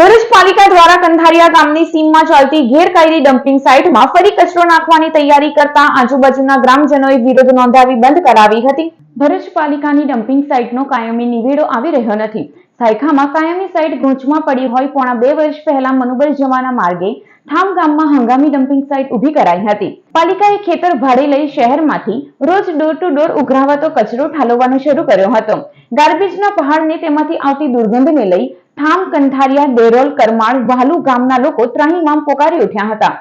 ભરૂચ પાલિકા દ્વારા કંધારિયા ગામની સીમમાં ચાલતી ગેરકાયદી ડમ્પિંગ સાઇટમાં ફરી કચરો નાખવાની તૈયારી કરતા આજુબાજુના ગ્રામજનોએ વિરોધ નોંધાવી બંધ કરાવી હતી. ભરૂચ પાલિકાની ડમ્પિંગ સાઇટનો કાયમી નિવેડો આવી રહ્યો નથી. સાયખામાં કાયમી સાઇટ ગૂંચમાં પડી હોય પોણા બે વર્ષ પહેલા મનુબલ જવાના માર્ગે થામ ગામમાં હંગામી ડમ્પિંગ સાઇટ ઊભી કરાઈ હતી. પાલિકાએ ખેતર ભાડે લઈ શહેરમાંથી રોજ ડોર ટુ ડોર ઉઘરાવાતો કચરો ઠાલવવાનો શરૂ કર્યો હતો. ગાર્બેજના પહાડને તેમાંથી આવતી દુર્ગંધને લઈ ઠામ કંઠારિયા દેરોલ કરમાળ વાલુ ગામના લોકો ત્રાહીમામ પોકારી ઉઠ્યા હતા.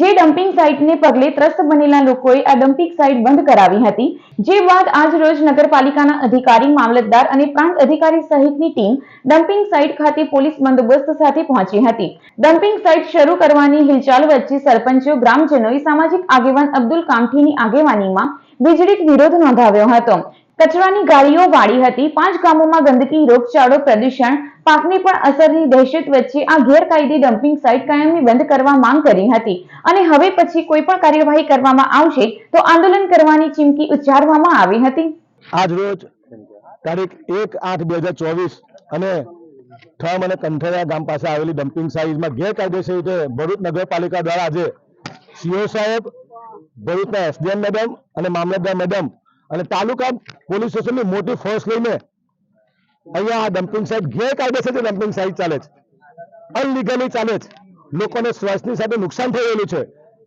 જે ડમ્પિંગ સાઇટને પગલે ત્રસ્ત બનેલા લોકોએ આ ડમ્પિંગ સાઇટ બંધ કરાવી હતી. જે બાદ આજ રોજ નગરપાલિકાના અધિકારી, મામલતદાર અને પ્રાંત અધિકારી સહિતની ટીમ ડમ્પિંગ સાઇટ ખાતે પોલીસ બંદોબસ્ત સાથે પહોંચી હતી. ડમ્પિંગ સાઇટ શરૂ કરવાની હિલચાલ વચ્ચે સરપંચો, ગ્રામજનોએ સામાજિક આગેવાન અબ્દુલ કામઠીની આગેવાનીમાં વીજળીક વિરોધ નોંધાવ્યો હતો. કચરાની ગાડીઓ વાળી હતી. પાંચ ગામોમાં ગંદકી, રોગચાળો, પ્રદૂષણ, પાકની પણ અસરની દહેશત વચ્ચે આ ગેરકાયદે ડમ્પિંગ સાઇટ કાયમી બંધ કરવા માંગ કરી હતી. અને હવે પછી કોઈ પણ કાર્યવાહી કરવામાં આવશે તો આંદોલન કરવાની ચીમકી ઉચ્ચારવામાં આવી હતી. આજ રોજ તારીખ એક આઠ બે હજાર ચોવીસ અને ઠામ અને કંઠેરા ગામ પાસે આવેલી ડમ્પિંગ સાઇટમાં ગેરકાયદેસર રીતે ભરૂચ નગરપાલિકા દ્વારા આજે સીઓ સાહેબ, ભરૂચના એસડીએમ મેડમ અને મામલતદાર મેડમ અને તાલુકા પોલીસ સ્ટેશનની મોટી ફોર્સ લઈને અહીંયા આ ડમ્પિંગ સાઇટ ગેરકાયદેસર જે ડમ્પિંગ સાઇટ ચાલે છે. અનલીગલી ચાલે છે. લોકોને સ્વાસ્થ્યની સાથે નુકસાન થઈ છે.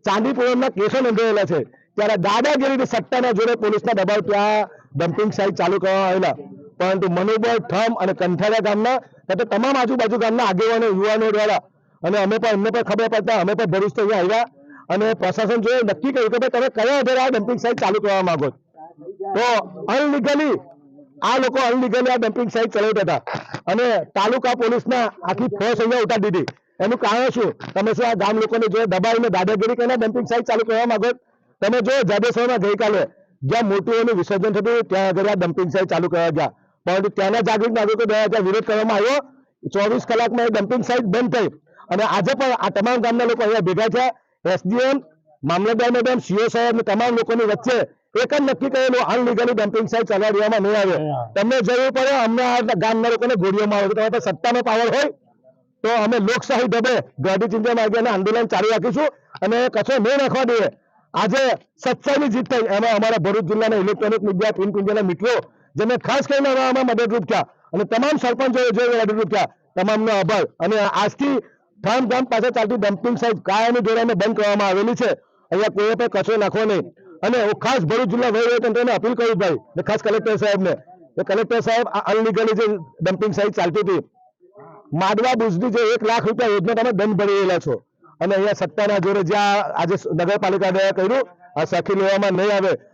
ચાંદીપુરમના કેસો નોંધાયેલા છે. ત્યારે દાદાગીરીની સત્તાના જોડે પોલીસના દબાવ ત્યાં ડમ્પિંગ સાઇટ ચાલુ કરવામાં આવેલા. પરંતુ મનુબળ ઠમ અને કંઠારા ગામના તથા તમામ આજુબાજુ ગામના આગેવાનો, યુવાનો દ્વારા અને અમે પણ અમને પણ ખબર પડતા અમે પણ ભરૂચ અહીંયા આવ્યા. અને પ્રશાસન જોડે નક્કી કર્યું કે ભાઈ તમે કયા આધારે આ ડમ્પિંગ સાઇટ ચાલુ કરવા માંગો છો? તો અનલીગલી આ લોકો અનલીગલી આ ડમ્પિંગ સાઇટ ચલાવતા હતા. અને તાલુકા પોલીસના આખી ફોર્સ અહીંયા ઉતારી દીધી. એનું કારણ શું? તમે શું આ ગામ લોકોને જો દબાવીને દાદાગીરી કરીને ડમ્પિંગ સાઇટ ચાલુ કરવા માંગો? તમે જો જાડેશ્વરમાં ગઈકાલે જ્યાં મોટુઓનું વિસર્જન થતું ત્યાં આગળ આ ડમ્પિંગ સાઇટ ચાલુ કરવા ગયા. પરંતુ ત્યાંના જાગૃત નાગરિકો દ્વારા ત્યાં વિરોધ કરવામાં આવ્યો. ચોવીસ કલાકમાં એ ડમ્પિંગ સાઇટ બંધ થઈ. અને આજે પણ આ તમામ ગામના લોકો અહીંયા ભેગા થયા. એસડીએમ મામલતદાર મેડમ સીઓ સાહેબ તમામ લોકોની વચ્ચે એક જ નક્કી કરેલું અનલીગલી ડમ્પિંગ સાઇટ ચલાવવામાં નહીં આવે. તમને જરૂર પડે અમને આ ગામના લોકોને ગોળીઓમાં આવે તમારે સત્તાનો પાવર હોય તો અમે લોકશાહી ઢબે ગાંધી ચિંતા માર્ગે આંદોલન ચાલુ રાખીશું અને કચરો નહીં નાખવા દઈએ. આજે સચ્ચાઈની જીત થઈ. એમાં અમારા ભરૂચ જિલ્લાના ઇલેક્ટ્રોનિક મીડિયા પ્રિન્ટ મીડિયાના મિત્રો જેને ખાસ કરીને આમાં મદદરૂપ થયા અને તમામ સરપંચોએ જે મદદરૂપ થયા તમામનો આભાર. અને આજથી ઠામ ગામ પાસે ચાલતી ડમ્પિંગ સાઇટ કાયમી ધોરણે બંધ કરવામાં આવેલી છે. અહીંયા કોઈ પણ કચરો નાખવો નહીં. અને હું ખાસ ભરૂચ જિલ્લા વહીવટીતંત્રને અપીલ કરું ભાઈ ખાસ કલેક્ટર સાહેબને કલેક્ટર સાહેબ, આ અનલીગલી જે ડમ્પિંગ સાઇટ ચાલતી હતી, માડવા બુજની જે એક લાખ રૂપિયા યોજના તમે દંડ ભરી રહેલા છો. અને અહીંયા સત્તાના જોડે જ્યાં આજે નગરપાલિકા દ્વારા કર્યું, આ સાખી લેવામાં નહીં આવે.